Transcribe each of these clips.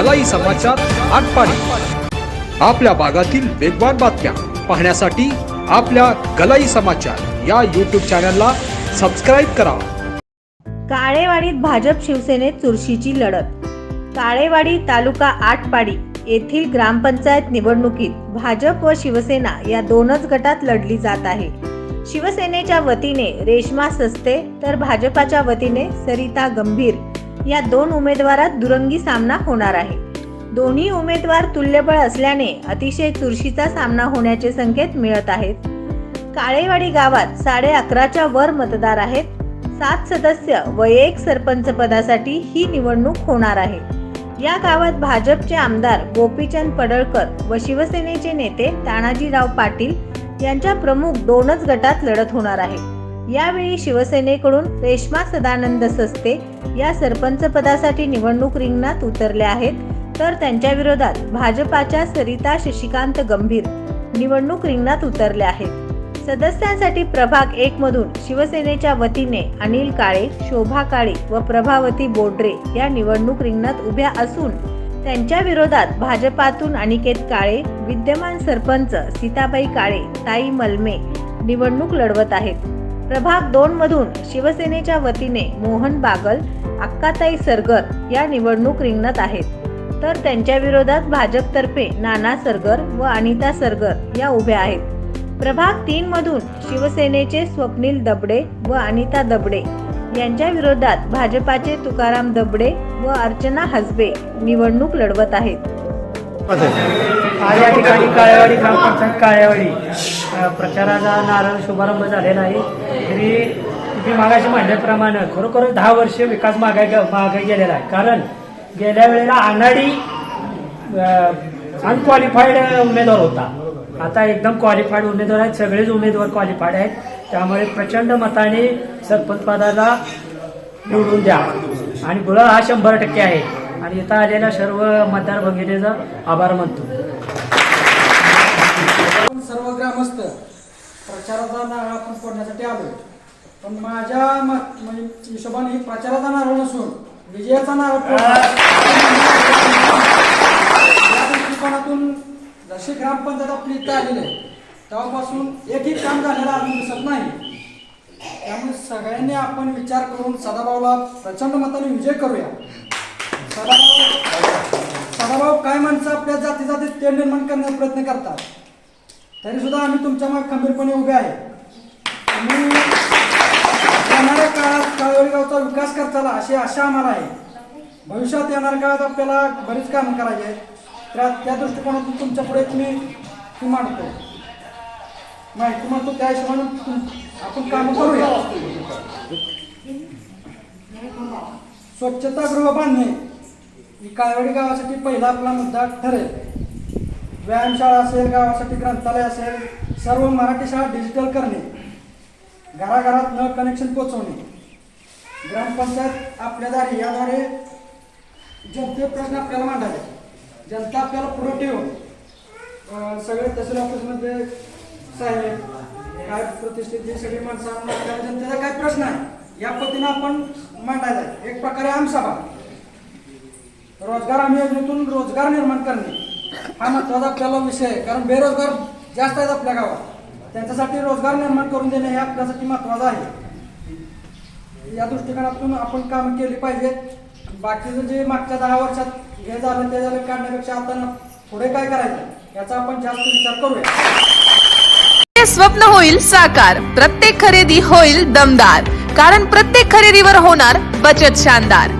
गलाई समाचार आटपाडी. आपल्या भागातील वेगवान बातम्या पाहण्यासाठी आपल्या गलाई समाचार या यूट्यूब चॅनलला सबस्क्राईब करा. काळेवाडीत भाजप शिवसेनेत चुरशीची लढत. काळेवाडी तालुका आटपाडी येथील ग्रामपंचायत निवडणुकीत भाजप व शिवसेना या दोनच गटात लढली जात आहे. शिवसेनेच्या वतीने रेश्मा सस्ते तर भाजपाच्या वतीने सरिता गंभीर या दोन उमेदवारात दुरंगी सामना होणार आहे. दोन्ही उमेदवार तुल्यबळ असल्याने अतिशय चुरशीचा सामना होण्याचे संकेत मिळत आहेत. काळेवाडी गावात साडे अकराच्या वर मतदार आहेत. सात सदस्य व एक सरपंच पदासाठी ही निवडणूक होणार आहे. या गावात भाजपचे आमदार गोपीचंद पडळकर व शिवसेनेचे नेते तानाजीराव पाटील यांच्या प्रमुख दोनच गटात लढत होणार आहे. यावेळी शिवसेनेकडून रेश्मा सदानंद सस्ते या सरपंच पदासाठी निवडणूक रिंगणात उतरल्या आहेत. तर त्यांच्या विरोधात भाजपाच्या सरिता शशिकांत गंभीर निवडणूक रिंगणात उतरल्या आहेत. सदस्यांसाठी प्रभाग एक मधून शिवसेनेच्या वतीने अनिल काळे शोभा काळे व प्रभावती बोडरे या निवडणूक रिंगणात उभ्या असून त्यांच्या विरोधात भाजपातून अनिकेत काळे विद्यमान सरपंच सीताबाई काळे ताई मलमे निवडणूक लढवत आहेत. प्रभाग दोन मधून शिवसेनेच्या वतीने मोहन बागल अक्काताई सरगर या निवडणूक रिंगणात आहेत. तर त्यांच्या विरोधात भाजपतर्फे नाना सरगर व अनिता सरगर या उभ्या आहेत. प्रभाग तीन मधून शिवसेनेचे स्वप्नील दबडे व अनिता दबडे यांच्या विरोधात भाजपाचे तुकाराम दबडे व अर्चना हसबे निवडणूक लढवत आहेत. आज या ठिकाणी काळेवाडी ग्रामपंचायत काळेवाडी प्रचाराचा नारळ शुभारंभ झालेला आहे. तरी तुम्ही मागाशी म्हणल्याप्रमाणे खरोखर दहा वर्ष विकास मागे मागे गेलेला आहे. कारण गेल्या वेळेला आघाडी अनक्वालिफाईड उमेदवार होता. आता एकदम क्वालिफाईड उमेदवार आहेत. सगळेच उमेदवार क्वालिफाईड आहेत. त्यामुळे प्रचंड मताने सरपंच पदाला निवडून द्या. आणि गुळ हा शंभर टक्के आहे. आणि इथं आलेल्या सर्व मतदार भगिनीचा आभार मानतो. सर्व ग्रामस्थ प्रचाराचा नारळ आपण फोडण्यासाठी आलोय. पण माझ्या मत म्हणजे हिशोबाने ही प्रचाराचा नारळ नसून विजयाचा नारळ फोडणं या दृष्टिकोनातून जशी ग्रामपंचायत आपली इथं आलेली आहे तेव्हापासून एकही काम झालेलं अजून दिसत नाही. त्यामुळे सगळ्यांनी आपण विचार करून सदाभाऊला प्रचंड मताने विजय करूया. सदाभाऊ काय माणसं आपल्या जाती जातीत ते निर्माण करण्याचा प्रयत्न करतात. तरी सुद्धा आम्ही तुमच्या मागे खंबीरपणे उभे आहे. तुम्ही येणाऱ्या काळात काळवडी गावचा विकास करताला अशी आशा आम्हाला आहे. भविष्यात येणाऱ्या काळात आपल्याला बरीच कामं करायची आहेत. त्या त्या दृष्टिकोनातून तुमच्यापुढे तुम्ही ती मांडतो. माहिती म्हणतो त्या हिशोबाने तुम- आपण काम करूया. स्वच्छतागृह बांधणे. काळवडी गावासाठी पहिला आपला मुद्दा ठरेल. व्यायामशाळा असेल गावासाठी ग्रंथालय असेल सर्व मराठी शाळा डिजिटल करणे घराघरात न कनेक्शन पोचवणे. ग्रामपंचायत आपल्या दारी याद्वारे जनते प्रश्न आपल्याला मांडायचे जनता आपल्याला पुढे ठेवून सगळे तहसील ऑफिसमध्ये साहेब काय प्रतिष्ठित जी सगळी माणसं जनतेचा काय प्रश्न आहे? या पद्धतीनं आपण मांडायचा एक प्रकारे आमसभा रोजगार हमी योजनेतून रोजगार निर्माण करणे हा महत्त्वाचा आपल्याला विषय आहे. कारण बेरोजगार जास्त आहेत आपल्या गावात. त्यांच्यासाठी रोजगार निर्माण करून देणे हे आपल्यासाठी महत्वाचं आहे. या दृष्टिकोनातून आपण काम केली पाहिजे. बाकीचं जे मागच्या दहा वर्षात हे झालं ते झालं काढण्यापेक्षा आता पुढे काय करायचं? याचा आपण जास्त विचार करूया. स्वप्न होईल साकार प्रत्येक खरेदी होईल दमदार. कारण प्रत्येक खरेदीवर होणार बचत शानदार.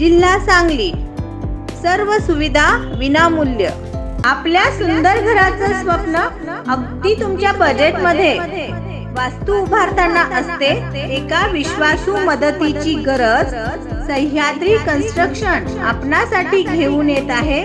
जिल्हा सांगली. सर्व सुविधा विनामूल्य. आपल्या सुंदर घराचं स्वप्न अगदी तुमच्या बजेटमध्ये वास्तू उभारताना असते एका विश्वासू मदतीची गरज. सह्याद्री कन्स्ट्रक्शन आपणासाठी घेऊन येत आहे.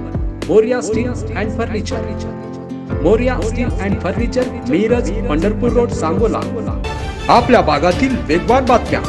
Morya steel and furniture Morya steel and furniture Miraj Pandharpur road Sangola आपल्या भागातील वेगवान बातम्या.